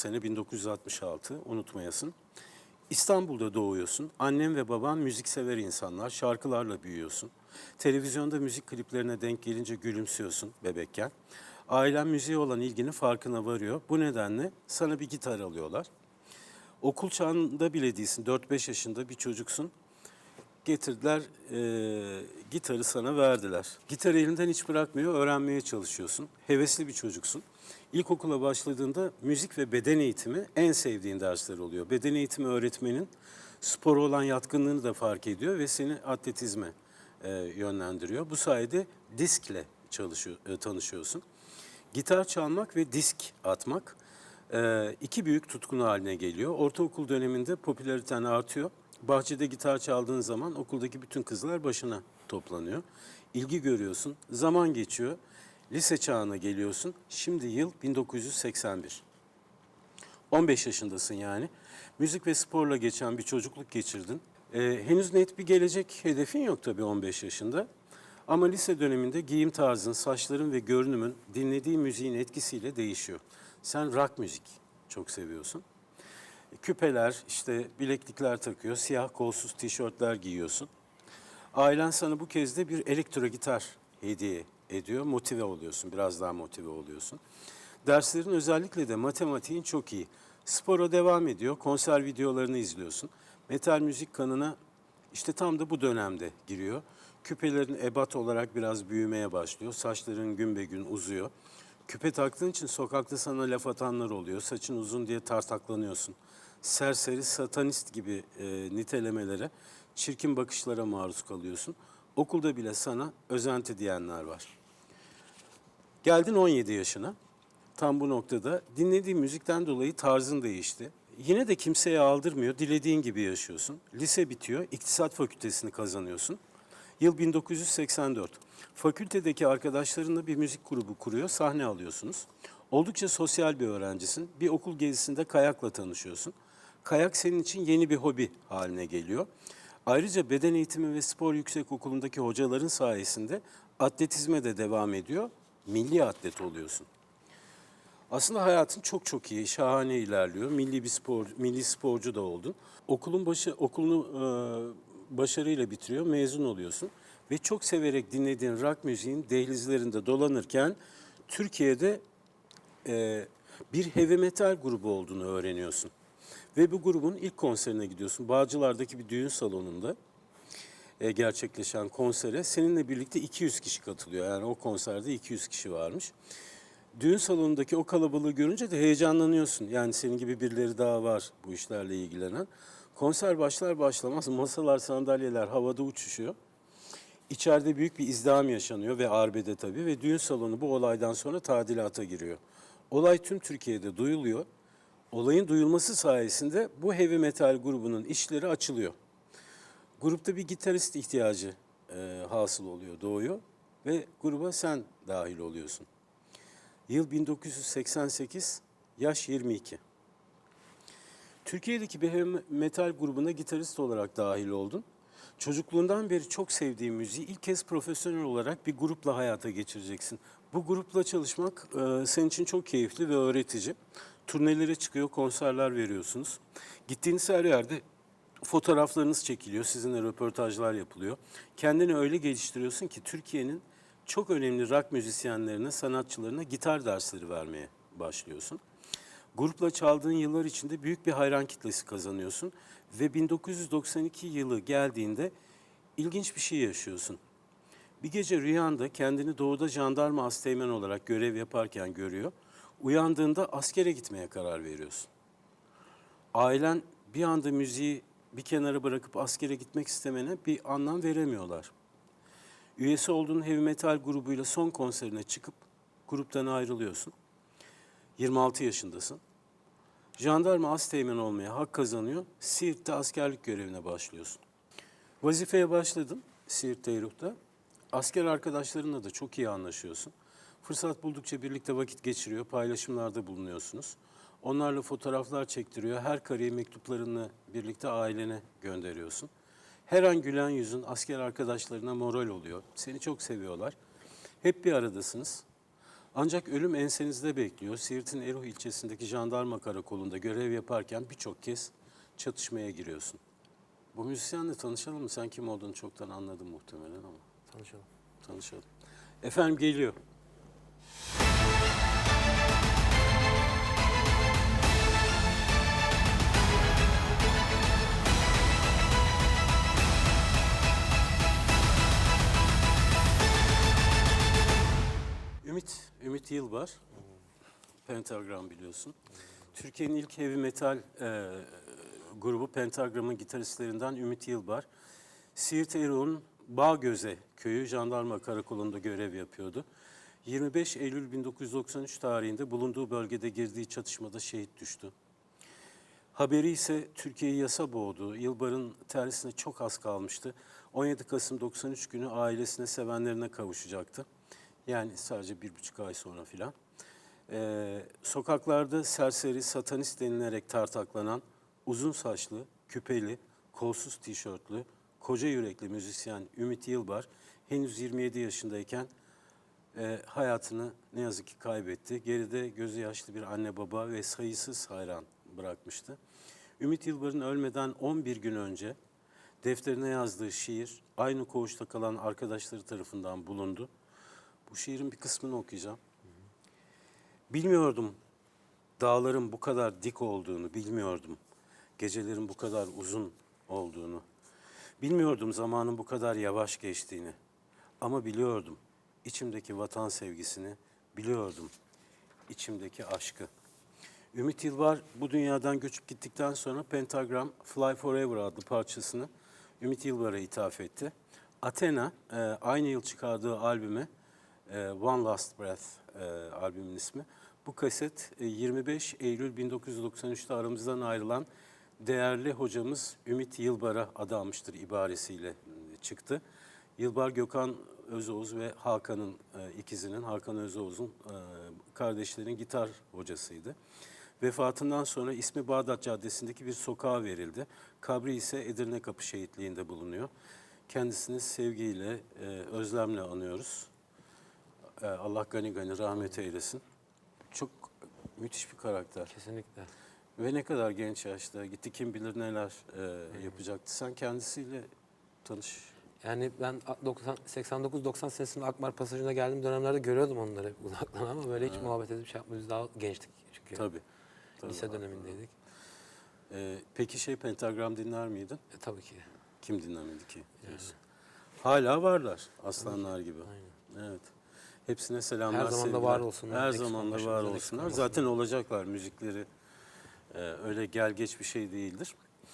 Sene 1966 unutmayasın. İstanbul'da doğuyorsun. Annem ve baban müziksever insanlar. Şarkılarla büyüyorsun. Televizyonda müzik kliplerine denk gelince gülümsüyorsun bebekken. Ailen müziğe olan ilginin farkına varıyor. Bu nedenle sana bir gitar alıyorlar. Okul çağında bile değilsin. 4-5 yaşında bir çocuksun. Getirdiler, e, gitarı sana verdiler. Gitarı elinden hiç bırakmıyor, öğrenmeye çalışıyorsun. Hevesli bir çocuksun. İlkokula başladığında müzik ve beden eğitimi en sevdiğin dersler oluyor. Beden eğitimi öğretmenin spora olan yatkınlığını da fark ediyor ve seni atletizme e, yönlendiriyor. Bu sayede diskle çalışıyor, e, tanışıyorsun. Gitar çalmak ve disk atmak e, iki büyük tutkun haline geliyor. Ortaokul döneminde popülariten artıyor. Bahçede gitar çaldığın zaman okuldaki bütün kızlar başına toplanıyor. İlgi görüyorsun. Zaman geçiyor. Lise çağına geliyorsun. Şimdi yıl 1981. 15 yaşındasın yani. Müzik ve sporla geçen bir çocukluk geçirdin. Ee, henüz net bir gelecek hedefin yok tabii 15 yaşında. Ama lise döneminde giyim tarzın, saçların ve görünümün dinlediği müziğin etkisiyle değişiyor. Sen rock müzik çok seviyorsun. Küpeler, işte bileklikler takıyor, siyah kolsuz tişörtler giyiyorsun. Ailen sana bu kez de bir elektro gitar hediye ediyor. Motive oluyorsun, biraz daha motive oluyorsun. Derslerin özellikle de matematiğin çok iyi. Spora devam ediyor, konser videolarını izliyorsun. Metal müzik kanına işte tam da bu dönemde giriyor. Küpelerin ebat olarak biraz büyümeye başlıyor. Saçların gün be gün uzuyor. Küpe taktığın için sokakta sana laf atanlar oluyor. Saçın uzun diye tartaklanıyorsun. Serseri, satanist gibi e, nitelemelere, çirkin bakışlara maruz kalıyorsun. Okulda bile sana özenti diyenler var. Geldin 17 yaşına. Tam bu noktada dinlediğin müzikten dolayı tarzın değişti. Yine de kimseye aldırmıyor. Dilediğin gibi yaşıyorsun. Lise bitiyor. İktisat fakültesini kazanıyorsun. Yıl 1984. Fakültedeki arkadaşlarınla bir müzik grubu kuruyor. Sahne alıyorsunuz. Oldukça sosyal bir öğrencisin. Bir okul gezisinde kayakla tanışıyorsun. Kayak senin için yeni bir hobi haline geliyor. Ayrıca beden eğitimi ve spor yüksek okulundaki hocaların sayesinde atletizme de devam ediyor. Milli atlet oluyorsun. Aslında hayatın çok çok iyi, şahane ilerliyor. Milli bir spor, milli sporcu da oldun. Okulun başı, okulunu e, başarıyla bitiriyor, mezun oluyorsun. Ve çok severek dinlediğin rock müziğin dehlizlerinde dolanırken Türkiye'de e, bir heavy metal grubu olduğunu öğreniyorsun. Ve bu grubun ilk konserine gidiyorsun. Bağcılar'daki bir düğün salonunda e, gerçekleşen konsere seninle birlikte 200 kişi katılıyor. Yani o konserde 200 kişi varmış. Düğün salonundaki o kalabalığı görünce de heyecanlanıyorsun. Yani senin gibi birileri daha var bu işlerle ilgilenen. Konser başlar başlamaz masalar, sandalyeler havada uçuşuyor. İçeride büyük bir izdiham yaşanıyor ve arbede tabii ve düğün salonu bu olaydan sonra tadilata giriyor. Olay tüm Türkiye'de duyuluyor. Olayın duyulması sayesinde bu heavy metal grubunun işleri açılıyor. Grupta bir gitarist ihtiyacı e, hasıl oluyor, doğuyor ve gruba sen dahil oluyorsun. Yıl 1988, yaş 22. Türkiye'deki bir metal grubuna gitarist olarak dahil oldun. Çocukluğundan beri çok sevdiğin müziği ilk kez profesyonel olarak bir grupla hayata geçireceksin. Bu grupla çalışmak e, senin için çok keyifli ve öğretici. Turnelere çıkıyor, konserler veriyorsunuz. Gittiğiniz her yerde fotoğraflarınız çekiliyor, sizinle röportajlar yapılıyor. Kendini öyle geliştiriyorsun ki Türkiye'nin çok önemli rock müzisyenlerine, sanatçılarına gitar dersleri vermeye başlıyorsun. Grupla çaldığın yıllar içinde büyük bir hayran kitlesi kazanıyorsun ve 1992 yılı geldiğinde ilginç bir şey yaşıyorsun. Bir gece rüyanda kendini doğuda jandarma asteğmen olarak görev yaparken görüyor. Uyandığında askere gitmeye karar veriyorsun. Ailen bir anda müziği bir kenara bırakıp askere gitmek istemene bir anlam veremiyorlar. Üyesi olduğun heavy metal grubuyla son konserine çıkıp gruptan ayrılıyorsun. 26 yaşındasın. Jandarma asteğmen olmaya hak kazanıyor. Siirt'te askerlik görevine başlıyorsun. Vazifeye başladın Siirt Teyruk'ta. Asker arkadaşlarınla da çok iyi anlaşıyorsun. Fırsat buldukça birlikte vakit geçiriyor, paylaşımlarda bulunuyorsunuz. Onlarla fotoğraflar çektiriyor. Her kareyi mektuplarını birlikte ailene gönderiyorsun. Her an gülen yüzün asker arkadaşlarına moral oluyor. Seni çok seviyorlar. Hep bir aradasınız. Ancak ölüm ensenizde bekliyor. Siirt'in Eruh ilçesindeki jandarma karakolunda görev yaparken birçok kez çatışmaya giriyorsun. Bu müzisyenle tanışalım mı? Sen kim olduğunu çoktan anladın muhtemelen ama Tanışalım. tanışalım. Efendim geliyor. Ümit, Ümit Yılbar. Pentagram biliyorsun. Türkiye'nin ilk heavy metal e, grubu Pentagram'ın gitaristlerinden Ümit Yılbar. Siirt Eroğlu'nun Bağgöze köyü jandarma karakolunda görev yapıyordu. 25 Eylül 1993 tarihinde bulunduğu bölgede girdiği çatışmada şehit düştü. Haberi ise Türkiye'yi yasa boğdu. Yılbar'ın tersine çok az kalmıştı. 17 Kasım 93 günü ailesine, sevenlerine kavuşacaktı. Yani sadece bir buçuk ay sonra filan. Ee, sokaklarda serseri, satanist denilerek tartaklanan uzun saçlı, küpeli, kolsuz tişörtlü, koca yürekli müzisyen Ümit Yılbar henüz 27 yaşındayken e, hayatını ne yazık ki kaybetti. Geride gözü yaşlı bir anne baba ve sayısız hayran bırakmıştı. Ümit Yılbar'ın ölmeden 11 gün önce defterine yazdığı şiir aynı koğuşta kalan arkadaşları tarafından bulundu. Bu şiirin bir kısmını okuyacağım. Bilmiyordum dağların bu kadar dik olduğunu, bilmiyordum gecelerin bu kadar uzun olduğunu. Bilmiyordum zamanın bu kadar yavaş geçtiğini. Ama biliyordum içimdeki vatan sevgisini, biliyordum içimdeki aşkı. Ümit Yılvar bu dünyadan göçüp gittikten sonra Pentagram Fly Forever adlı parçasını Ümit Yılvar'a ithaf etti. Athena e, aynı yıl çıkardığı albüme One Last Breath e, albümün ismi. Bu kaset e, 25 Eylül 1993'te aramızdan ayrılan değerli hocamız Ümit Yılbar'a adanmıştır ibaresiyle e, çıktı. Yılbar Gökhan Özoğuz ve Hakan'ın e, ikizinin, Hakan Özoğuz'un e, kardeşlerinin gitar hocasıydı. Vefatından sonra ismi Bağdat Caddesi'ndeki bir sokağa verildi. Kabri ise Edirne Kapı Şehitliği'nde bulunuyor. Kendisini sevgiyle, e, özlemle anıyoruz. E, Allah gani gani rahmet eylesin. Çok müthiş bir karakter. Kesinlikle. Ve ne kadar genç yaşta gitti kim bilir neler e, yapacaktı. Sen kendisiyle tanış. Yani ben 89-90 senesinde Akmar Pasajı'na geldiğim dönemlerde görüyordum onları uzaktan ama böyle hiç muhabbet edip şey yapmıyoruz. Daha gençtik çünkü. Tabii. tabii. Lise dönemindeydik. E, peki şey pentagram dinler miydin? E, tabii ki. Kim dinlemedi ki? diyorsun. Hala varlar aslanlar gibi. Evet. Hepsine selamlar, Her zaman da var olsunlar. Her zaman da var olsunlar. Zaten olacaklar müzikleri. e, öyle gel geç bir şey değildir.